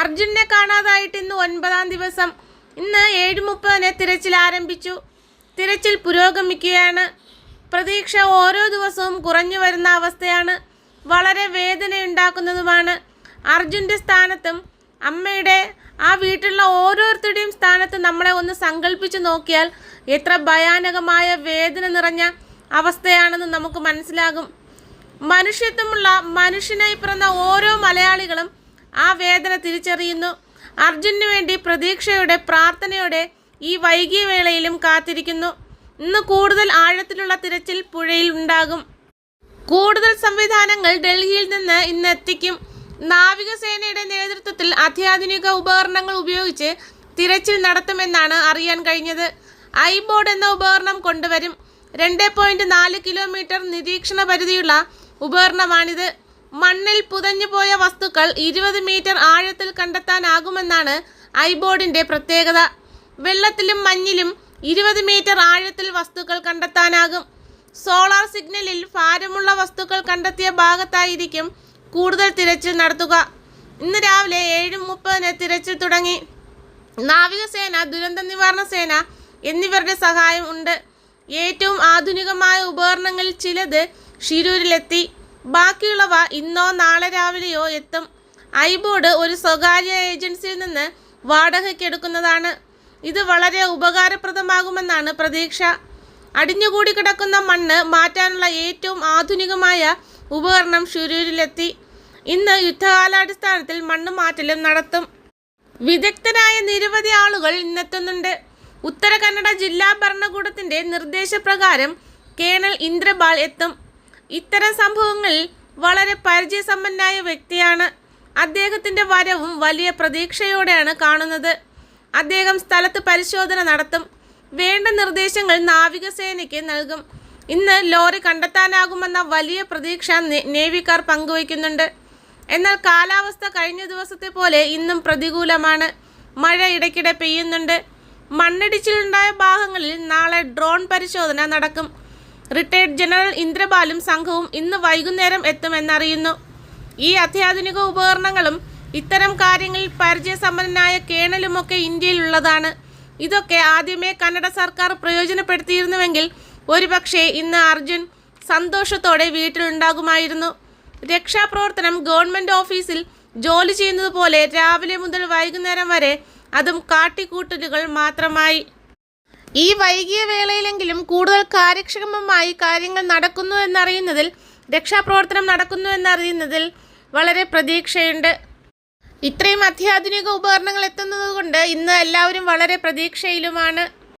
അർജുനെ കാണാതായിട്ട് ഇന്ന് ഒൻപതാം ദിവസം ഇന്ന് ഏഴ് മുപ്പതിന് തിരച്ചിൽ ആരംഭിച്ചു. തിരച്ചിൽ പുരോഗമിക്കുകയാണ്. പ്രതീക്ഷ ഓരോ ദിവസവും കുറഞ്ഞു വരുന്ന അവസ്ഥയാണ്. വളരെ വേദനയുണ്ടാക്കുന്നതുമാണ്. അർജുന്റെ സ്ഥാനത്തും അമ്മയുടെ ആ വീട്ടിലുള്ള ഓരോരുത്തരുടെയും സ്ഥാനത്ത് നമ്മളെ ഒന്ന് സങ്കല്പിച്ച് നോക്കിയാൽ എത്ര ഭയാനകമായ വേദന നിറഞ്ഞ അവസ്ഥയാണെന്ന് നമുക്ക് മനസ്സിലാകും. മനുഷ്യത്വമുള്ള മനുഷ്യനായി പിറന്ന ഓരോ മലയാളികളും ആ വേദന തിരിച്ചറിയുന്നു. അർജുനു വേണ്ടി പ്രതീക്ഷയുടെ പ്രാർത്ഥനയുടെ ഈ വൈകിയ വേളയിലും കാത്തിരിക്കുന്നു. ഇന്ന് കൂടുതൽ ആഴത്തിലുള്ള തിരച്ചിൽ പുഴയിൽ ഉണ്ടാകും. കൂടുതൽ സംവിധാനങ്ങൾ ഡൽഹിയിൽ നിന്ന് ഇന്ന് എത്തിക്കും. നാവികസേനയുടെ നേതൃത്വത്തിൽ അത്യാധുനിക ഉപകരണങ്ങൾ ഉപയോഗിച്ച് തിരച്ചിൽ നടത്തുമെന്നാണ് അറിയാൻ കഴിഞ്ഞത്. ഐബോർഡ് എന്ന ഉപകരണം കൊണ്ടുവരും. രണ്ട് പോയിന്റ് നാല് കിലോമീറ്റർ നിരീക്ഷണ പരിധിയുള്ള ഉപകരണമാണിത്. മണ്ണിൽ പുതഞ്ഞുപോയ വസ്തുക്കൾ ഇരുപത് മീറ്റർ ആഴത്തിൽ കണ്ടെത്താനാകുമെന്നാണ് ഐബോർഡിന്റെ പ്രത്യേകത. വെള്ളത്തിലും മഞ്ഞിലും ഇരുപത് മീറ്റർ ആഴത്തിൽ വസ്തുക്കൾ കണ്ടെത്താനാകും. സോളാർ സിഗ്നലിൽ ഭാരമുള്ള വസ്തുക്കൾ കണ്ടെത്തിയ ഭാഗത്തായിരിക്കും കൂടുതൽ തിരച്ചിൽ നടത്തുക. ഇന്ന് രാവിലെ ഏഴ് മുപ്പതിന് തിരച്ചിൽ തുടങ്ങി. നാവികസേന ദുരന്ത നിവാരണ സേന എന്നിവരുടെ സഹായം ഉണ്ട്. ഏറ്റവും ആധുനികമായ ഉപകരണങ്ങളിൽ ചിലത് ഷിരൂരിലെത്തി. ബാക്കിയുള്ളവ ഇന്നോ നാളെ രാവിലെയോ എത്തും. ഐ ബോർഡ് ഒരു സ്വകാര്യ ഏജൻസിയിൽ നിന്ന് വാടകയ്ക്കെടുക്കുന്നതാണ് ഇത് വളരെ ഉപകാരപ്രദമാകുമെന്നാണ് പ്രതീക്ഷ. അടിഞ്ഞുകൂടി കിടക്കുന്ന മണ്ണ് മാറ്റാനുള്ള ഏറ്റവും ആധുനികമായ ഉപകരണം ഷുരൂരിലെത്തി ഇന്ന് യുദ്ധകാലാടിസ്ഥാനത്തിൽ മണ്ണ് മാറ്റലും നടത്തും. വിദഗ്ധരായ നിരവധി ആളുകൾ ഇന്നെത്തുന്നുണ്ട്. ഉത്തര കന്നഡ ജില്ലാ ഭരണകൂടത്തിന്റെ നിർദ്ദേശപ്രകാരം കേണൽ ഇന്ദ്രബാൽ എത്തും. ഇത്തരം സംഭവങ്ങളിൽ വളരെ പരിചയസമ്പന്നായ വ്യക്തിയാണ്. അദ്ദേഹത്തിന്റെ വരവും വലിയ പ്രതീക്ഷയോടെയാണ് കാണുന്നത്. അദ്ദേഹം സ്ഥലത്ത് പരിശോധന നടത്തും. വേണ്ട നിർദ്ദേശങ്ങൾ നാവികസേനയ്ക്ക് നൽകും. ഇന്ന് ലോറി കണ്ടെത്താനാകുമെന്ന വലിയ പ്രതീക്ഷ നേവിക്കാർ പങ്കുവയ്ക്കുന്നുണ്ട്. എന്നാൽ കാലാവസ്ഥ കഴിഞ്ഞ ദിവസത്തെ പോലെ ഇന്നും പ്രതികൂലമാണ്. മഴ ഇടയ്ക്കിടെ പെയ്യുന്നുണ്ട്. മണ്ണിടിച്ചിലുണ്ടായ ഭാഗങ്ങളിൽ നാളെ ഡ്രോൺ പരിശോധന നടക്കും. റിട്ടയർഡ് ജനറൽ ഇന്ദ്രബാലും സംഘവും ഇന്ന് വൈകുന്നേരം എത്തുമെന്നറിയുന്നു. ഈ അത്യാധുനിക ഉപകരണങ്ങളും ഇത്തരം കാര്യങ്ങളിൽ പരിചയസമ്പന്നനായ കേണലുമൊക്കെ ഇന്ത്യയിലുള്ളതാണ്. ഇതൊക്കെ ആദ്യമേ കന്നഡ സർക്കാർ പ്രയോജനപ്പെടുത്തിയിരുന്നുവെങ്കിൽ ഒരുപക്ഷേ ഇന്ന് അർജുൻ സന്തോഷത്തോടെ വീട്ടിലുണ്ടാകുമായിരുന്നു. രക്ഷാപ്രവർത്തനം ഗവൺമെന്റ് ഓഫീസിൽ ജോലി ചെയ്യുന്നത് പോലെ രാവിലെ മുതൽ വൈകുന്നേരം വരെ അതും കാട്ടിക്കൂട്ടലുകൾ മാത്രമായി. ഈ വൈകിയ വേളയിലെങ്കിലും കൂടുതൽ കാര്യക്ഷമമായി കാര്യങ്ങൾ നടക്കുന്നു എന്നറിയുന്നതിൽ രക്ഷാപ്രവർത്തനം നടക്കുന്നു എന്നറിയുന്നതിൽ വളരെ പ്രതീക്ഷയുണ്ട്. ഇത്രയും അത്യാധുനിക ഉപകരണങ്ങൾ എത്തുന്നത് കൊണ്ട് ഇന്ന് എല്ലാവരും വളരെ പ്രതീക്ഷയിലുമാണ്.